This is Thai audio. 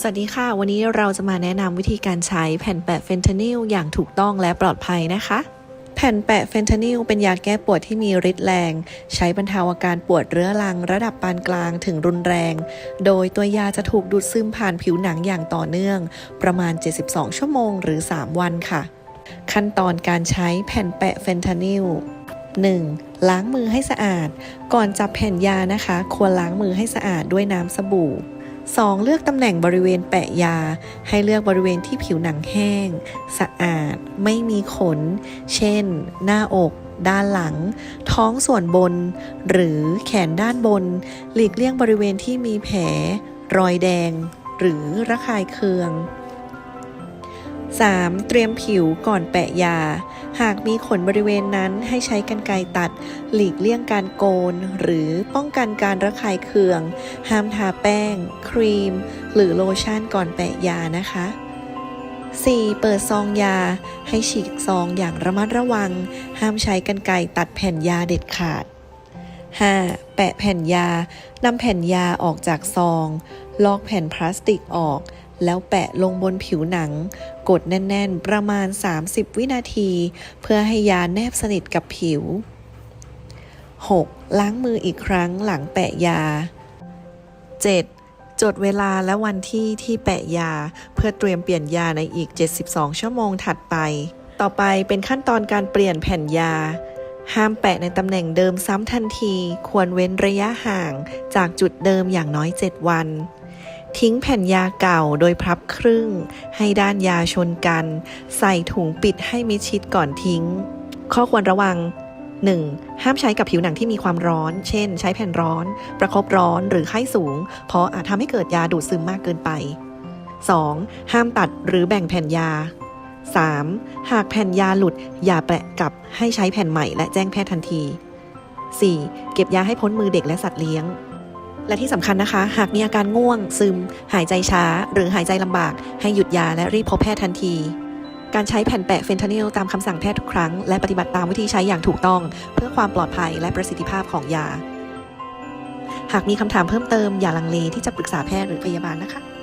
สวัสดีค่ะ วันนี้เราจะมาแนะนำวิธีการใช้แผ่นแปะเฟนทานิลอย่างถูกต้องและปลอดภัยนะคะ แผ่นแปะเฟนทานิลเป็นยาแก้ปวดที่มีฤทธิ์แรง ใช้บรรเทาอาการปวดเรื้อรัง ระดับปานกลางถึงรุนแรง โดยตัวยาจะถูกดูดซึมผ่านผิวหนังอย่างต่อเนื่อง ประมาณ 72 ชั่วโมงหรือ 3 วันค่ะ ขั้นตอนการใช้แผ่นแปะเฟนทานิล 1. ล้างมือให้สะอาด ก่อนจับแผ่นยานะคะ ควรล้างมือให้สะอาดด้วยน้ำสบู่ 2. เลือกตำแหน่งบริเวณแปะยา ให้เลือกบริเวณที่ผิวหนังแห้ง สะอาด ไม่มีขน เช่น หน้าอก ด้านหลัง ท้องส่วนบน หรือแขนด้านบน หลีกเลี่ยงบริเวณที่มีแผล รอยแดง หรือระคายเคือง 3. เตรียมผิวก่อนแปะยา หากมีขนบริเวณนั้นให้ใช้กรรไกรตัด หลีกเลี่ยงการโกน หรือป้องกันการระคายเคือง ห้ามทาแป้ง ครีม หรือโลชั่นก่อนแปะยานะคะ 4. เปิดซองยา ให้ฉีกซองอย่างระมัดระวัง ห้ามใช้กรรไกรตัดแผ่นยาเด็ดขาด 5. แปะแผ่นยานำแผ่นยาออกจากซอง ลอกแผ่นพลาสติกออก แล้วแปะลงบนผิวหนัง กดแน่น ๆ ประมาณ 30 วินาที เพื่อให้ยาแนบสนิทกับผิว 6. ล้างมืออีกครั้งหลังแปะยา 7. จดเวลาและวันที่ที่แปะยา เพื่อเตรียมเปลี่ยนยาในอีก 72 ชั่วโมงถัดไป ต่อไปเป็นขั้นตอนการเปลี่ยนแผ่นยา ห้ามแปะในตำแหน่งเดิมซ้ำทันที ควรเว้นระยะห่างจากจุดเดิมอย่างน้อย 7 วัน ทิ้งแผ่นยาเก่าโดยพับครึ่ง ให้ด้านยาชนกัน ใส่ถุงปิดให้มิดชิดก่อนทิ้ง ข้อควรระวัง 1. ห้ามใช้กับผิวหนังที่มีความร้อน เช่น ใช้แผ่นร้อน ประคบร้อนหรือไข้สูง เพราะอาจทำให้เกิดยาดูดซึมมากเกินไป 2. ห้ามตัดหรือแบ่งแผ่นยา 3. หากแผ่นยาหลุด อย่าแปะกลับให้ใช้แผ่นใหม่และแจ้งแพทย์ทันที 4. เก็บยาให้พ้นมือเด็กและสัตว์เลี้ยง และที่สำคัญนะคะ หากมีอาการง่วง ซึม หายใจช้า หรือหายใจลำบาก ให้หยุดยาและรีบพบแพทย์ทันที การใช้แผ่นแปะเฟนทานิลตามคำสั่งแพทย์ทุกครั้ง และปฏิบัติตามวิธีใช้อย่างถูกต้อง เพื่อความปลอดภัยและประสิทธิภาพของยา หากมีคำถามเพิ่มเติมอย่าลังเลที่จะปรึกษาแพทย์หรือพยาบาลนะคะ